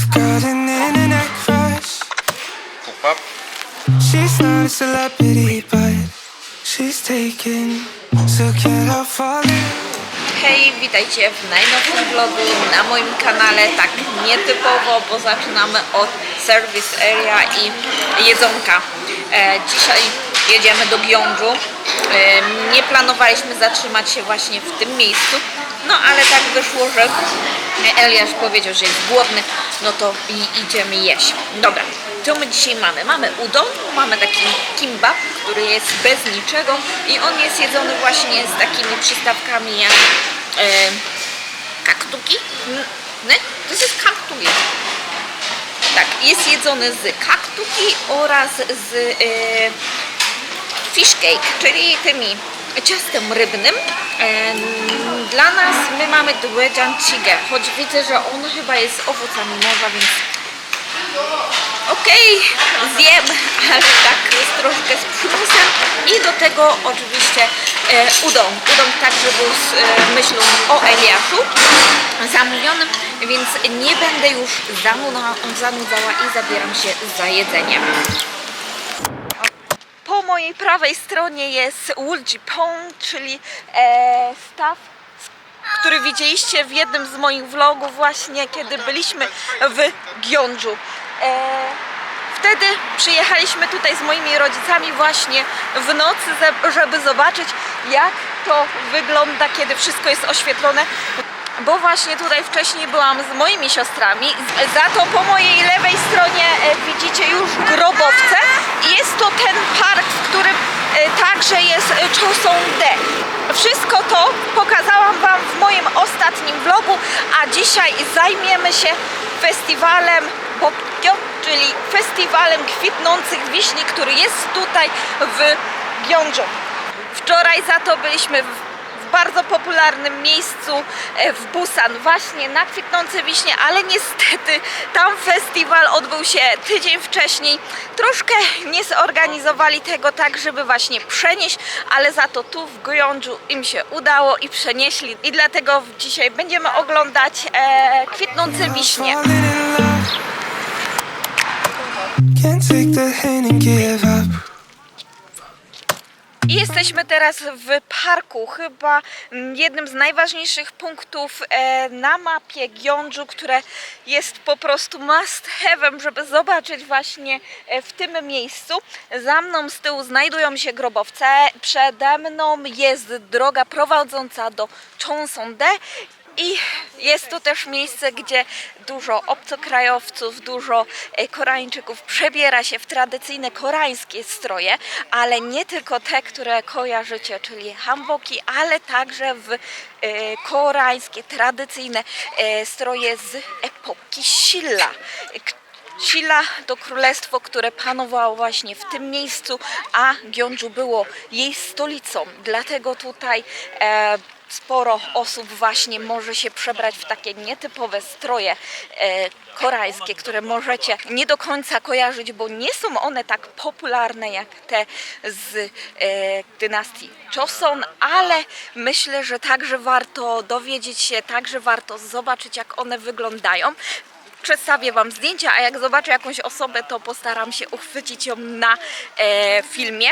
I've got an internet crush. Pupa. She's not a celebrity, but she's taken. So can't help falling. Hej, witajcie w najnowszym vlogu na moim kanale, tak nietypowo, bo zaczynamy od Service Area i jedzonka. E, dzisiaj jedziemy do Gyeongju. E, nie planowaliśmy zatrzymać się właśnie w tym miejscu, no ale tak wyszło, że Eliasz powiedział, że jest głodny, no to i idziemy jeść. Dobra, co my dzisiaj mamy? Mamy udon, mamy taki kimbap, który jest bez niczego i on jest jedzony właśnie z takimi przystawkami jak e, kaktuki. N- Nie? To jest kaktuki. Tak, jest jedzony z kaktuki oraz z e, fish cake, czyli tymi ciastem rybnym. Em, Dla nas my mamy dowiedziancigę, choć widzę, że on chyba jest owocami morza, więc okej, zjem, ale tak jest troszkę z przymusem i do tego oczywiście e, udon. Udon także był z e, myślą o Eliaszu zamówionym, więc nie będę już zanudzała i zabieram się za jedzeniem. Mojej prawej stronie jest Woolgipong, czyli e, staw, który widzieliście w jednym z moich vlogów właśnie, kiedy byliśmy w Gyeongju. E, wtedy przyjechaliśmy tutaj z moimi rodzicami właśnie w nocy, żeby zobaczyć jak to wygląda, kiedy wszystko jest oświetlone. Bo właśnie tutaj wcześniej byłam z moimi siostrami. Za to po mojej lewej stronie e, widzicie już grobowce. Jest to ten park, w którym e, także jest e, Choson-de. Wszystko to pokazałam Wam w moim ostatnim vlogu, a dzisiaj zajmiemy się festiwalem Bokyo, czyli festiwalem kwitnących wiśni, który jest tutaj w Gyeongju. Wczoraj za to byliśmy w bardzo popularnym miejscu e, w Busan, właśnie na kwitnące wiśnie, ale niestety tam festiwal odbył się tydzień wcześniej. Troszkę nie zorganizowali tego tak, żeby właśnie przenieść, ale za to tu w Gyeongju im się udało i przenieśli. I dlatego dzisiaj będziemy oglądać e, kwitnące wiśnie. Can't take the hint and give up. I jesteśmy teraz w parku, chyba jednym z najważniejszych punktów e, na mapie Gyeongju, które jest po prostu must have'em, żeby zobaczyć właśnie e, w tym miejscu. Za mną z tyłu znajdują się grobowce, przede mną jest droga prowadząca do Cheongseonde i jest to też miejsce, gdzie dużo obcokrajowców, dużo e, Koreańczyków przebiera się w tradycyjne koreańskie stroje, ale nie tylko te, które kojarzycie, czyli hanboki, ale także w e, koreańskie, tradycyjne e, stroje z epoki Silla. Silla to królestwo, które panowało właśnie w tym miejscu, a Gyeongju było jej stolicą. Dlatego tutaj e, sporo osób właśnie może się przebrać w takie nietypowe stroje e, koreańskie, które możecie nie do końca kojarzyć, bo nie są one tak popularne jak te z e, dynastii Joseon, ale myślę, że także warto dowiedzieć się, także warto zobaczyć jak one wyglądają przedstawię Wam zdjęcia, a jak zobaczę jakąś osobę, to postaram się uchwycić ją na e, filmie.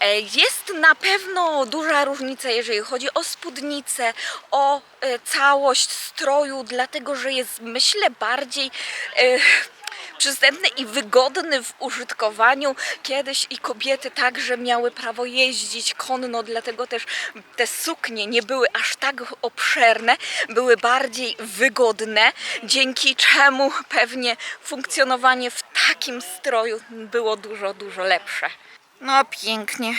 E, jest na pewno duża różnica, jeżeli chodzi o spódnicę, o e, całość stroju, dlatego że jest myślę bardziej. E, przystępny i wygodny w użytkowaniu. Kiedyś i kobiety także miały prawo jeździć konno, dlatego też te suknie nie były aż tak obszerne, były bardziej wygodne, dzięki czemu pewnie funkcjonowanie w takim stroju było dużo, dużo lepsze. No pięknie.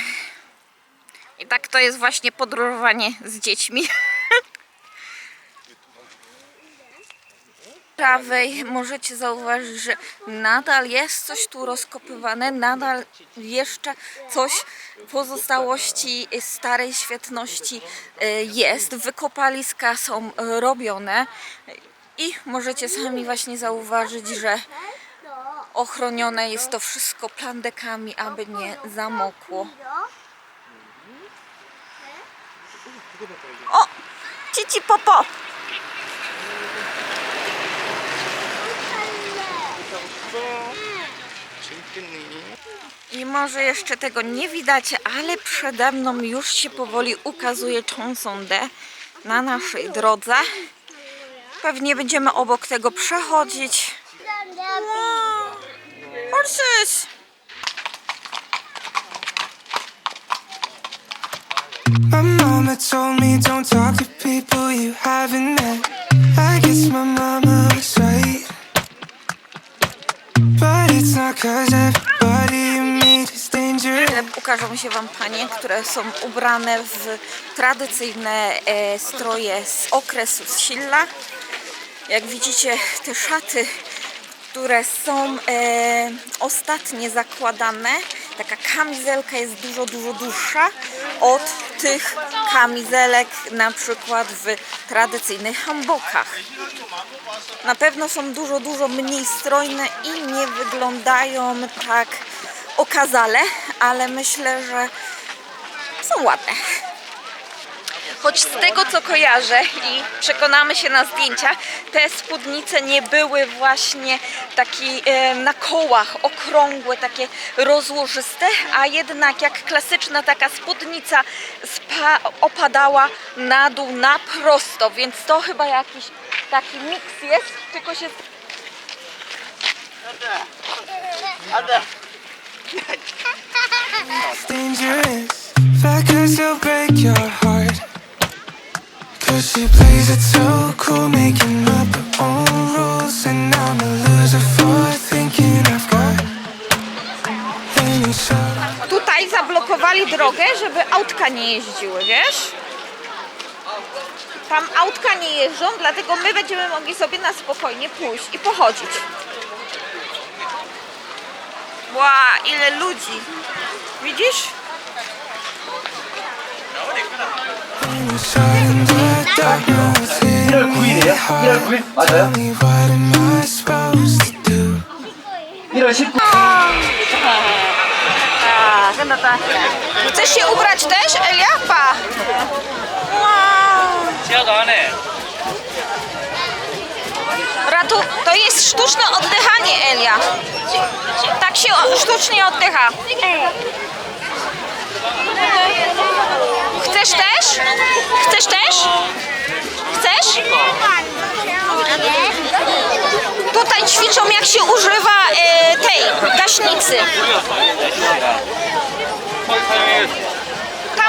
I tak to jest właśnie podróżowanie z dziećmi. prawej możecie zauważyć, że nadal jest coś tu rozkopywane, nadal jeszcze coś pozostałości starej świetności e, jest. Wykopaliska są robione i możecie sami właśnie zauważyć, że ochronione jest to wszystko plandekami, aby nie zamokło. O! Cici popo! bo i może jeszcze tego nie widać, ale przede mną już się powoli ukazuje Chonsonde na naszej drodze. Pewnie będziemy obok tego przechodzić. No, horses! My mama told me don't talk to people you haven't met. I guess my mama was Ukażą się Wam panie, które są ubrane w tradycyjne e, stroje z okresu Silla. Jak widzicie, te szaty, które są e, ostatnie zakładane, taka kamizelka jest dużo, dużo dłuższa od tych kamizelek na przykład w tradycyjnych hambokach. Na pewno są dużo, dużo mniej strojne i nie wyglądają tak okazale, ale myślę, że są ładne. Choć z tego co kojarzę i przekonamy się na zdjęciach, te spódnice nie były właśnie takie na kołach, okrągłe, takie rozłożyste, a jednak jak klasyczna taka spódnica opadała na dół na prosto, więc to chyba jakiś taki miks jest, tylko się It's dangerous. She'll break your heart. Cause she plays it so cool, making up her own rules. And I'm a loser for thinking I've got any shot. tutaj zablokowali drogę, żeby autka nie jeździły, wiesz? Tam autka nie jeżdżą, dlatego my będziemy mogli sobie na spokojnie pójść i pochodzić. Ła, wow, ile ludzi. Widzisz? Chcesz się ubrać też, Elia? Pa! Ratu to jest sztuczne oddychanie, Elia. Tak się sztucznie oddycha. Chcesz też? Chcesz też? Chcesz? Tutaj ćwiczą jak się używa e, tej gaśnicy.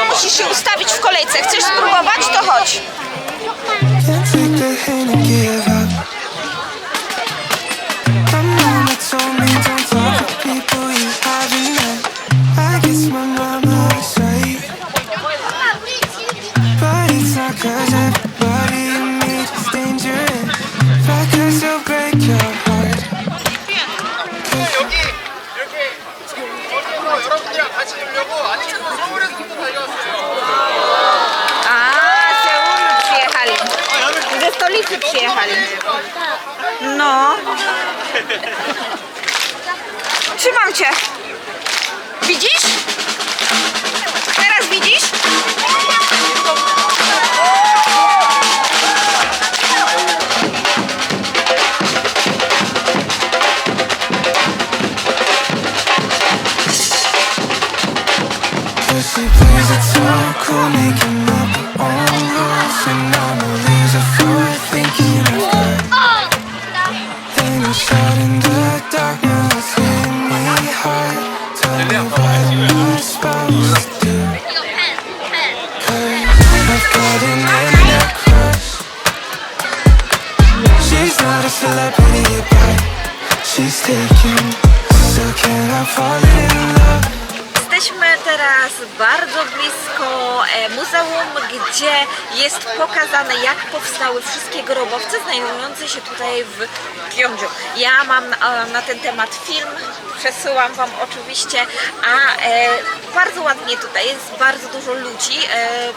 Musisz się ustawić w kolejce. Chcesz spróbować? To chodź. Bardzo blisko e, muzeum, gdzie jest pokazane jak powstały wszystkie grobowce znajdujące się tutaj w Gyeongju. Ja mam na, na ten temat film, przesyłam Wam oczywiście, a e, bardzo ładnie tutaj jest, bardzo dużo ludzi. E,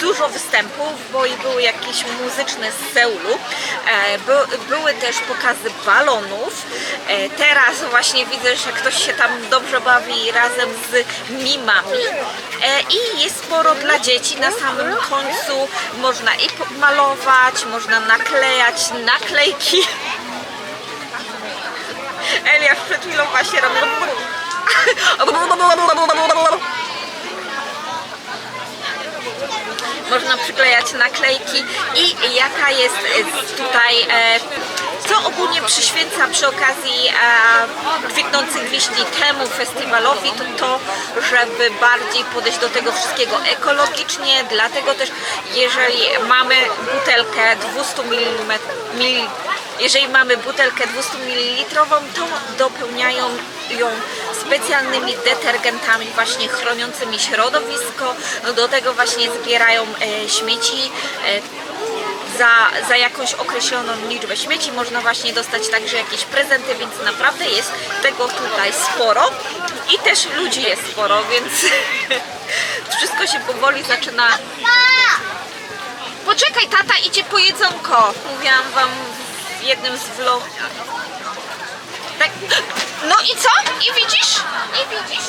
Dużo występów, bo i były jakieś muzyczne z Seulu. E, by, były też pokazy balonów. E, teraz właśnie widzę, że ktoś się tam dobrze bawi razem z mimami. E, I jest sporo dla dzieci. Na samym końcu można i malować, można naklejać naklejki. Elia przed chwilą właśnie robiła Można przyklejać naklejki. I jaka jest e, tutaj, e, co ogólnie przyświeca przy okazji e, kwitnących liści temu festiwalowi, to to, żeby bardziej podejść do tego wszystkiego ekologicznie, dlatego też jeżeli mamy butelkę 200 mm, jeżeli mamy butelkę 200 ml, to dopełniają ją specjalnymi detergentami właśnie chroniącymi środowisko. Do tego właśnie zbierają e, śmieci. E, za, za jakąś określoną liczbę śmieci można właśnie dostać także jakieś prezenty, więc naprawdę jest tego tutaj sporo i też ludzi jest sporo, więc wszystko się powoli zaczyna Poczekaj, tata idzie po jedzonko. Mówiłam wam w jednym z vlogów. Tak. No i co? I widzisz? I widzisz?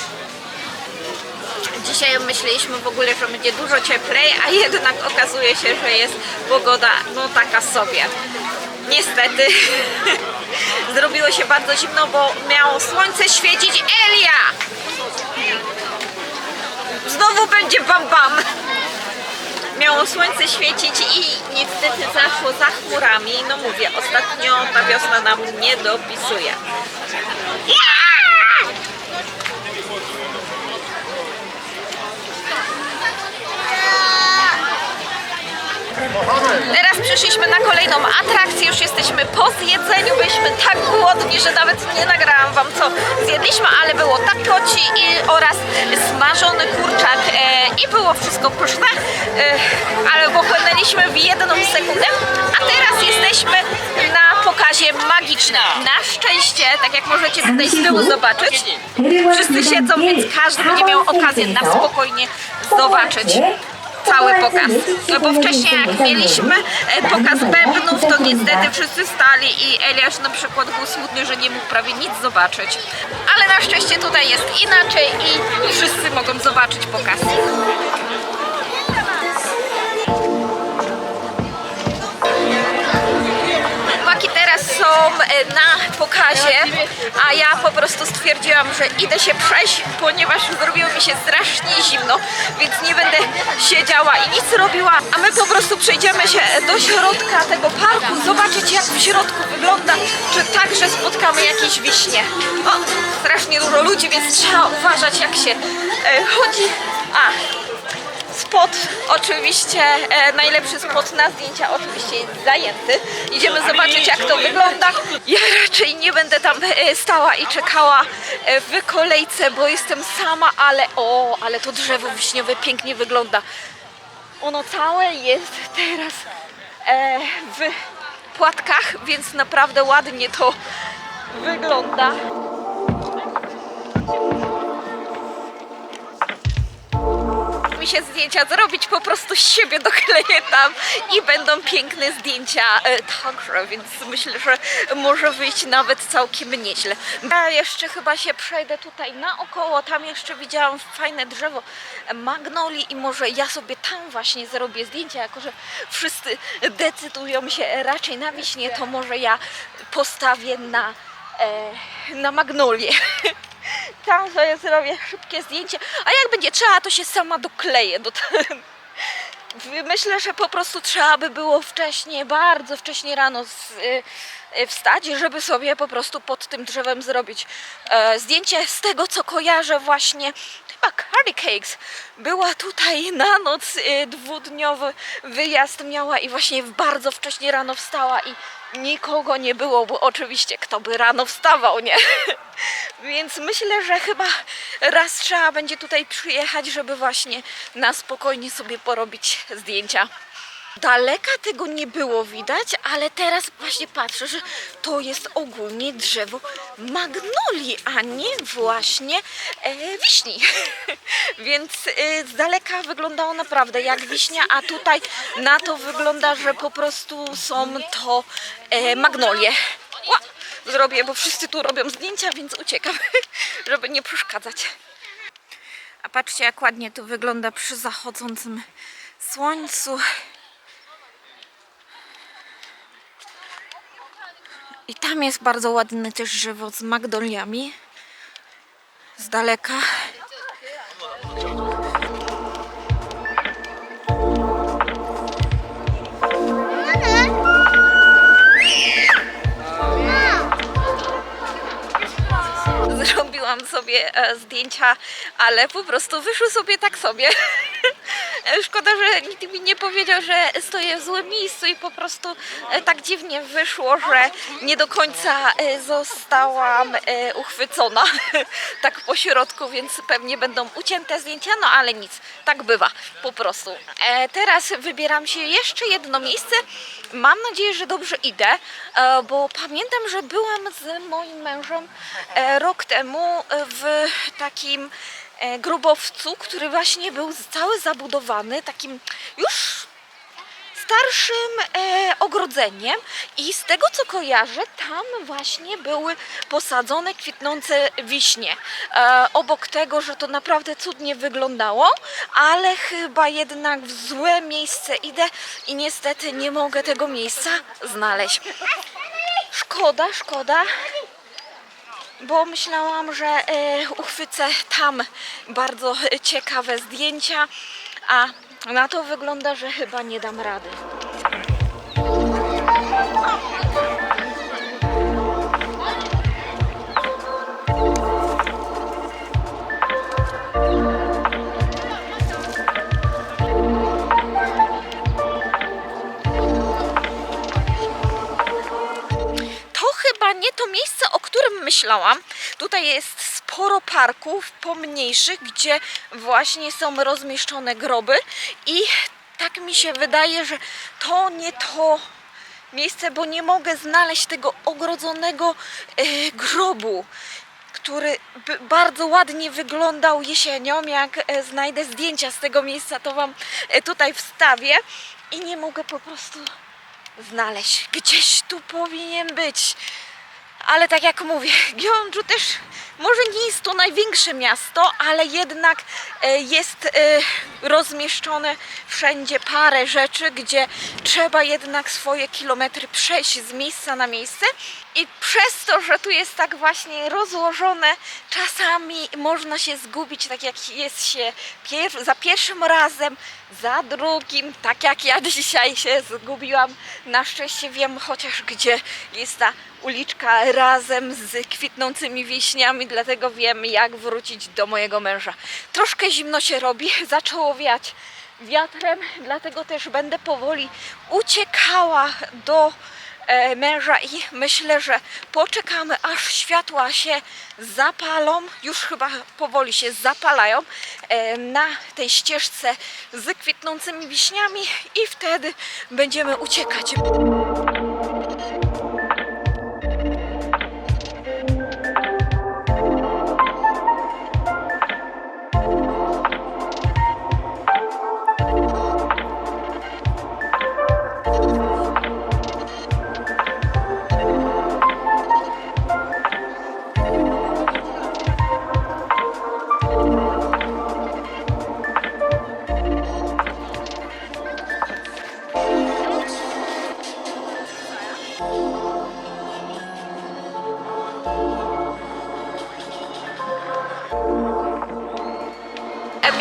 Dzisiaj myśleliśmy w ogóle, że będzie dużo cieplej, a jednak okazuje się, że jest pogoda no taka sobie. Niestety zrobiło się bardzo zimno, bo miało słońce świecić. Elia! Znowu będzie bam bam! miało słońce świecić i niestety zaszło za chmurami. No mówię, ostatnio ta wiosna nam nie dopisuje. Teraz przyszliśmy na kolejną atrakcję, już jesteśmy po zjedzeniu, byliśmy tak głodni, że nawet nie nagrałam wam co zjedliśmy, ale było takoci i oraz smażony kurczak e, i było wszystko pyszne, e, ale pochłonęliśmy w jedną sekundę, a teraz jesteśmy na pokazie magicznym. Na szczęście, tak jak możecie tutaj z tyłu zobaczyć, wszyscy siedzą, więc każdy będzie miał okazję na spokojnie zobaczyć cały pokaz. No bo wcześniej jak mieliśmy e, pokaz bębnów, to niestety wszyscy stali i Eliasz na przykład był smutny, że nie mógł prawie nic zobaczyć. Ale na szczęście tutaj jest inaczej i wszyscy mogą zobaczyć pokaz. Są e, na pokazie, a ja po prostu stwierdziłam, że idę się przejść, ponieważ zrobiło mi się strasznie zimno, więc nie będę siedziała i nic robiła, a my po prostu przejdziemy się do środka tego parku, zobaczyć jak w środku wygląda, czy także spotkamy jakieś wiśnie. O, strasznie dużo ludzi, więc trzeba uważać jak się e, chodzi. A, Spot oczywiście, e, najlepszy spot na zdjęcia oczywiście jest zajęty. Idziemy zobaczyć jak to wygląda. Ja raczej nie będę tam e, stała i czekała e, w kolejce, bo jestem sama, ale o, ale to drzewo wiśniowe pięknie wygląda. Ono całe jest teraz e, w płatkach, więc naprawdę ładnie to wygląda. Się zdjęcia zrobić, po prostu siebie dokleję tam i będą piękne zdjęcia e, także, więc myślę, że może wyjść nawet całkiem nieźle. Ja jeszcze chyba się przejdę tutaj naokoło, tam jeszcze widziałam fajne drzewo magnolii i może ja sobie tam właśnie zrobię zdjęcia, jako że wszyscy decydują się raczej na wiśnie, to może ja postawię na, e, na magnolię. Tam sobie zrobię szybkie zdjęcie, a jak będzie trzeba, to się sama dokleję do Myślę, że po prostu trzeba by było wcześniej, bardzo wcześnie rano z, y, wstać, żeby sobie po prostu pod tym drzewem zrobić e, zdjęcie. Z tego co kojarzę właśnie, chyba Cardi Cakes była tutaj na noc y, dwudniowy wyjazd miała i właśnie bardzo wcześnie rano wstała i nikogo nie było, bo oczywiście kto by rano wstawał, nie? Więc myślę, że chyba raz trzeba będzie tutaj przyjechać, żeby właśnie na spokojnie sobie porobić zdjęcia. Daleka tego nie było widać, ale teraz właśnie patrzę, że to jest ogólnie drzewo magnolii, a nie właśnie e, wiśni. Więc e, z daleka wyglądało naprawdę jak wiśnia, a tutaj na to wygląda, że po prostu są to e, magnolie. Ła! Zrobię, bo wszyscy tu robią zdjęcia, więc uciekam, żeby nie przeszkadzać. A patrzcie, jak ładnie to wygląda przy zachodzącym słońcu. I tam jest bardzo ładne też drzewo z magnoliami. z daleka. Zrobiłam sobie e, zdjęcia, ale po prostu wyszły sobie tak sobie. Szkoda, że nikt mi nie powiedział, że stoję w złym miejscu i po prostu e, tak dziwnie wyszło, że nie do końca e, zostałam e, uchwycona tak po środku, więc pewnie będą ucięte zdjęcia, no ale nic, tak bywa po prostu. E, Teraz wybieram się jeszcze jedno miejsce. Mam nadzieję, że dobrze idę, e, bo pamiętam, że byłam z moim mężem e, rok temu w takim e, grobowcu, który właśnie był cały zabudowany takim już starszym e, ogrodzeniem i z tego co kojarzę, tam właśnie były posadzone kwitnące wiśnie. E, obok tego, że to naprawdę cudnie wyglądało, ale chyba jednak w złe miejsce idę i niestety nie mogę tego miejsca znaleźć. Szkoda, szkoda bo myślałam, że e, uchwycę tam bardzo ciekawe zdjęcia, a na to wygląda, że chyba nie dam rady. To miejsce, którym myślałam. Tutaj jest sporo parków pomniejszych, gdzie właśnie są rozmieszczone groby i tak mi się wydaje, że to nie to miejsce, bo nie mogę znaleźć tego ogrodzonego e, grobu, który bardzo ładnie wyglądał jesienią. Jak e, znajdę zdjęcia z tego miejsca, to Wam e, tutaj wstawię i nie mogę po prostu znaleźć. Gdzieś tu powinien być. Ale tak jak mówię, Gyeongju też może nie jest to największe miasto, ale jednak e, jest e, rozmieszczone wszędzie parę rzeczy, gdzie trzeba jednak swoje kilometry przejść z miejsca na miejsce. I przez to, że tu jest tak właśnie rozłożone, czasami można się zgubić, tak jak jest się pier- za pierwszym razem, za drugim, tak jak ja dzisiaj się zgubiłam. Na szczęście wiem chociaż gdzie jest ta uliczka razem z kwitnącymi wiśniami, dlatego wiem jak wrócić do mojego męża. Troszkę zimno się robi, zaczęło wiać wiatrem, dlatego też będę powoli uciekała do e, męża i myślę, że poczekamy aż światła się zapalą, już chyba powoli się zapalają e, na tej ścieżce z kwitnącymi wiśniami i wtedy będziemy uciekać.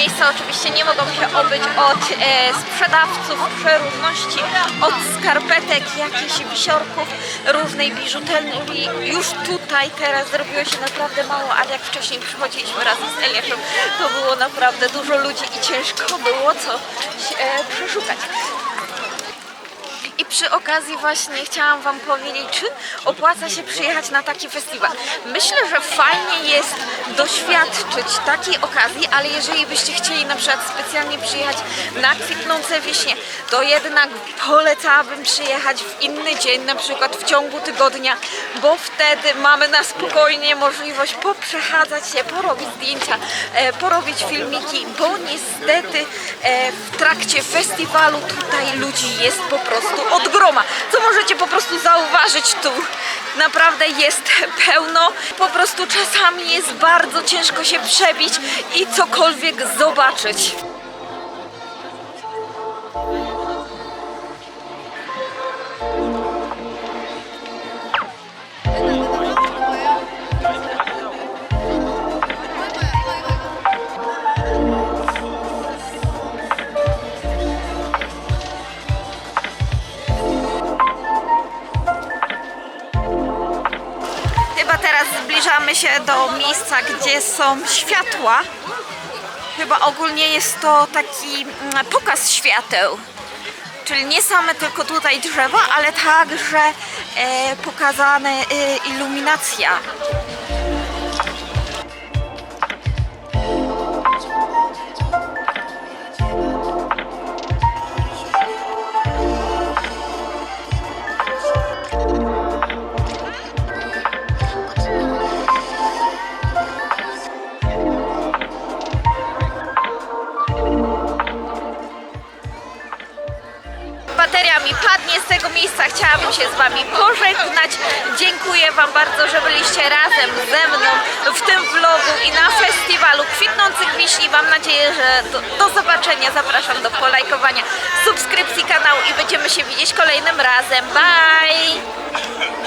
Miejsca oczywiście nie mogą się obyć od e, sprzedawców przeróżności, od skarpetek, jakichś wisiorków, różnej biżuterii. Już tutaj teraz zrobiło się naprawdę mało, ale jak wcześniej przychodziliśmy razem z Eliaszem, to było naprawdę dużo ludzi i ciężko było co e, przeszukać. I przy okazji właśnie chciałam Wam powiedzieć, czy opłaca się przyjechać na taki festiwal. Myślę, że fajnie jest doświadczyć takiej okazji, ale jeżeli byście chcieli na przykład specjalnie przyjechać na kwitnące wiśnie, to jednak polecałabym przyjechać w inny dzień, na przykład w ciągu tygodnia, bo wtedy mamy na spokojnie możliwość poprzechadzać się, porobić zdjęcia, e, porobić filmiki, bo niestety e, w trakcie festiwalu tutaj ludzi jest po prostu od groma, co możecie po prostu zauważyć tu. Naprawdę jest pełno, po prostu czasami jest bardzo ciężko się przebić i cokolwiek zobaczyć. Się do miejsca, gdzie są światła. Chyba ogólnie jest to taki mm, pokaz świateł. Czyli nie same tylko tutaj drzewa, ale także e, pokazane e, iluminacja. Chciałabym się z Wami pożegnać. Dziękuję Wam bardzo, że byliście razem ze mną w tym vlogu i na festiwalu Kwitnących Wiśni. Mam nadzieję, że do, do zobaczenia. Zapraszam do polajkowania, subskrypcji kanału i będziemy się widzieć kolejnym razem. Bye!